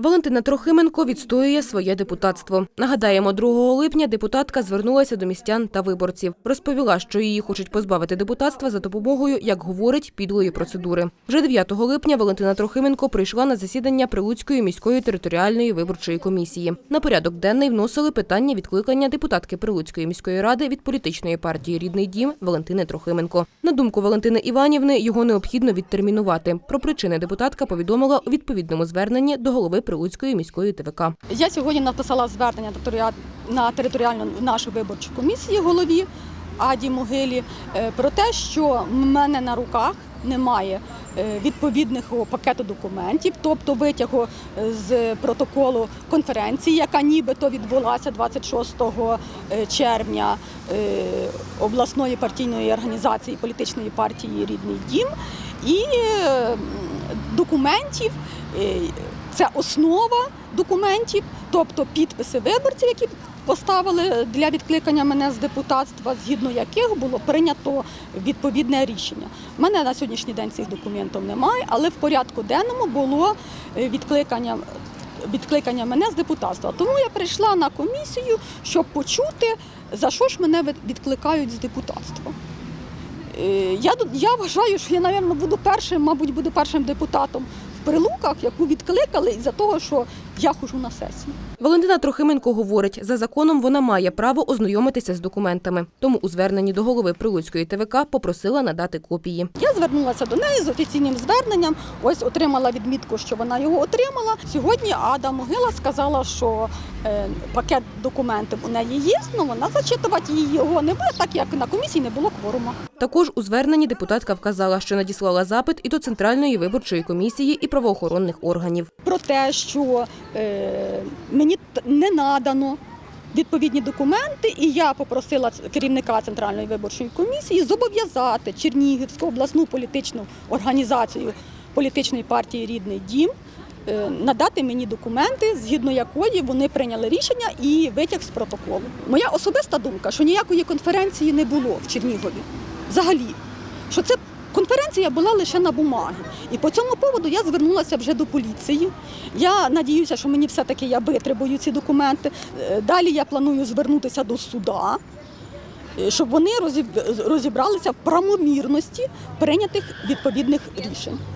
Валентина Трохименко відстоює своє депутатство. Нагадаємо, 2 липня депутатка звернулася до містян та виборців. Розповіла, що її хочуть позбавити депутатства за допомогою, як говорить, підлої процедури. Вже 9 липня Валентина Трохименко прийшла на засідання Прилуцької міської територіальної виборчої комісії. На порядок денний вносили питання відкликання депутатки Прилуцької міської ради від політичної партії Рідний дім Валентини Трохименко. На думку Валентини Іванівни, його необхідно відтермінувати. Про причини депутатка повідомила у відповідному зверненні до голови Прилуцької міської ТВК. Я сьогодні написала звернення на територіальну нашу виборчу комісію голові Аді Могилі е, про те, що в мене на руках немає е, відповідного пакету документів, тобто витягу е, з протоколу конференції, яка нібито відбулася 26 е, червня обласної партійної організації політичної партії Рідний дім і документів. Це основа документів, тобто підписи виборців, які поставили для відкликання мене з депутатства, згідно яких було прийнято відповідне рішення. У мене на сьогоднішній день цих документів немає, але в порядку денному було е, відкликання. Відкликання мене з депутатства. Тому я прийшла на комісію, щоб почути, за що ж мене відкликають з депутатства. Е, Я, я вважаю, що я, мабуть, буду першим, мабуть, буду першим депутатом в Прилуках, яку відкликали із-за того, що я хожу на сесію. Валентина Трохименко говорить, за законом вона має право ознайомитися з документами. Тому у зверненні до голови Прилуцької ТВК попросила надати копії. Я звернулася до неї з офіційним зверненням. Ось отримала відмітку, що вона його отримала. Сьогодні Ада Могила сказала, що е, пакет документів у неї є, але вона зачитувати її його не буде, так як на комісії не було кворума. Також у зверненні депутатка вказала, що надіслала запит і до Центральної виборчої комісії і правоохоронних органів. про те, що мені не надано відповідні документи, і я попросила керівника Центральної виборчої комісії зобов'язати Чернігівську обласну політичну організацію політичної партії Рідний дім. е, Надати мені документи, згідно якої вони прийняли рішення і витяг з протоколу. Моя особиста думка, що ніякої конференції не було в Чернігові. Взагалі, що це конференція була лише на бумагі. І по цьому поводу я звернулася вже до поліції. Я надіюся, що мені все-таки я витребую ці документи. Е, Далі я планую звернутися до суда, е, щоб вони розібралися в правомірності прийнятих відповідних рішень.